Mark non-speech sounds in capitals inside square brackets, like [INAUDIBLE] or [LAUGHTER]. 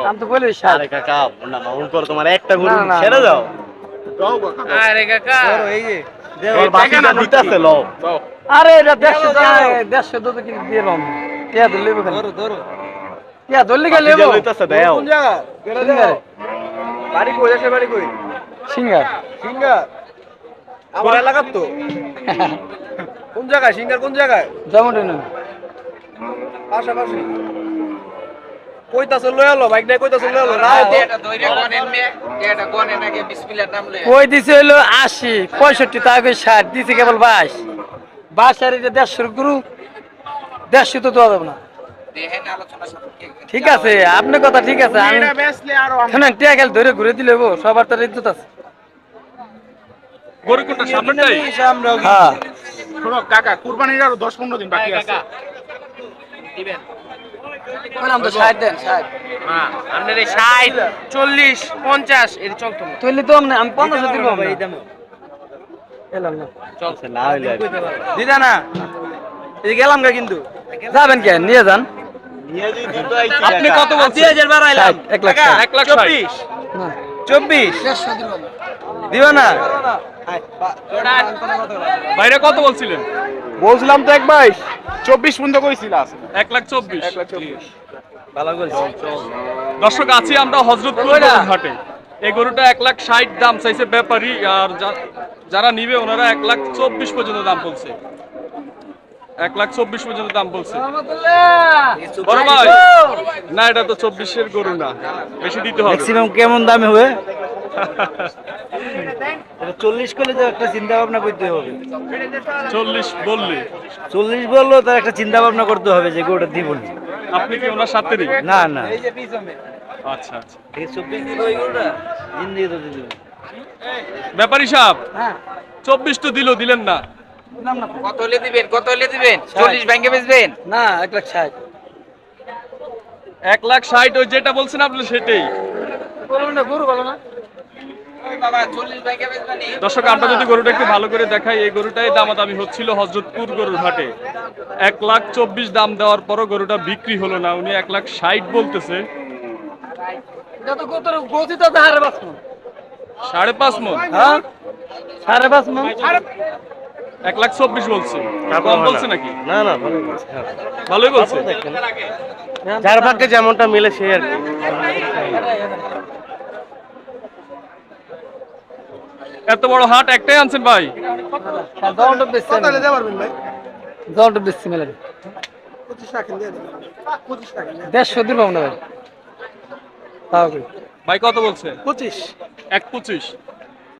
আমি তো বলি ষাট আরে কাকা না করো তোমার একটা গরু না, না, ছেড়ে না। দাও। আরে কাকা। দিতেছে লও। আরে এটা দেড়শো টাকা দেড়শো দুধ কিনে দিয়ে লম? ধরলে ধরো ধরো। ধরলে গেলে যা লইতাছে দাও। বাড়ি কই? দেশের বাড়ি কই? সিঙ্গার। সিঙ্গা আমার এলাকার তো। [LAUGHS] কোন জায়গায়? সিঙ্গার কোন জায়গায়? যেমন না পাশাপাশি। কইতাছে আলো বাইক নাই কইতাছে লয়ে আলো রাও এটা দইরে কোনেন মে এটা কোনেন আগে বিসমিল্লাহর নাম লয়ে ওই দিছে হইল আশি পঁয়ষট্টি টাকা ষাট দিছে কেবল এটা গুরু তো দেওয়া যাবে না। ঠিক আছে আপনার কথা ঠিক আছে আমি শোনেন টিয়া গেল ধরে ঘুরে দিলে হব সবার তো ইজ্জত আছে। গরু কোনটা সামনেটাই হ্যাঁ। কাকা কুরবানির আরও দশ পনেরো দিন বাকি আছে। দিবেন। বললাম তো ষাট দেন ষাট হ্যাঁ আপনার এই 60 40 50 এর চলতো না তুললে তো আমি আমি পঞ্চাশ দিব এই দামে চলছে না হইলে আর কি। দিদা না। এই গেলাম গা কিন্তু। যাবেন কে? নিয়ে যান। আপনি কত বলছেন? হাজার বাড়াইলাম ষাট, এক লাখ এক লাখ চব্বিশ। চব্বিশ। দিব না? বাইরে কত বলছিলেন? বলছিলাম তো এক বাইশ চব্বিশ পর্যন্ত কইছিল আছে এক লাখ চব্বিশ। ভালো বলছি দর্শক আছি আমরা হজরতপুর হাটে এই গরুটা এক লাখ ষাট দাম চাইছে ব্যাপারী আর যারা নিবে ওনারা এক লাখ চব্বিশ পর্যন্ত দাম বলছে। এক লাখ চব্বিশ পর্যন্ত দাম বলছে। বড় ভাই না এটা তো চব্বিশের গরু না। বেশি দিতে হবে। ম্যাক্সিমাম কেমন দামে হবে? [LAUGHS] চল্লিশ করলে তো একটা চিন্তা ভাবনা করতে হবে। চল্লিশ বললি। চল্লিশ বললেও তার একটা চিন্তা ভাবনা করতে হবে যে গোটা দিব আপনি কি ওনার সাথেরই? না না। আচ্ছা আচ্ছা। চব্বিশ দিব ওই গরুটা জিন্দিগি তো দিব ব্যাপারী সাহেব হ্যাঁ। চব্বিশ তো দিল দিলেন না। কত হলে দিবেন কত হলে দিবেন? 40 ব্যাংকে বেচবেন? না এক লাখ ষাট। এক লাখ ষাট ওই যেটা বলছেন আপনি সেটাই। বলুন না গরু বলো না ওই বাবা 40 ব্যাংকে বেচবেন দর্শক আমরা যদি গরুটা একটু ভালো করে দেখাই এই গরুটাই দামাদামি হচ্ছিল হজরতপুর গরুর হাটে। এক লাখ চব্বিশ দাম দেওয়ার পরও গরুটা বিক্রি হলো না উনি এক লাখ ষাট বলতেছে। সাড়ে পাঁচ মন। সাড়ে পাঁচ মন? হ্যাঁ? সাড়ে পাঁচ মন। এক লাখ চব্বিশ বলছে। কম বলছে নাকি? না না হ্যাঁ। ভালোই বলছে। যার ভাগ্যে যেমনটা মিলে সে আর কি। এত বড় হাট একটাই আনছেন ভাই? জলটা বেশি জলটা বেশি মেলে দেড়শো দিব না ভাই তাও ভাই কত বলছে? পঁচিশ। এক পঁচিশ।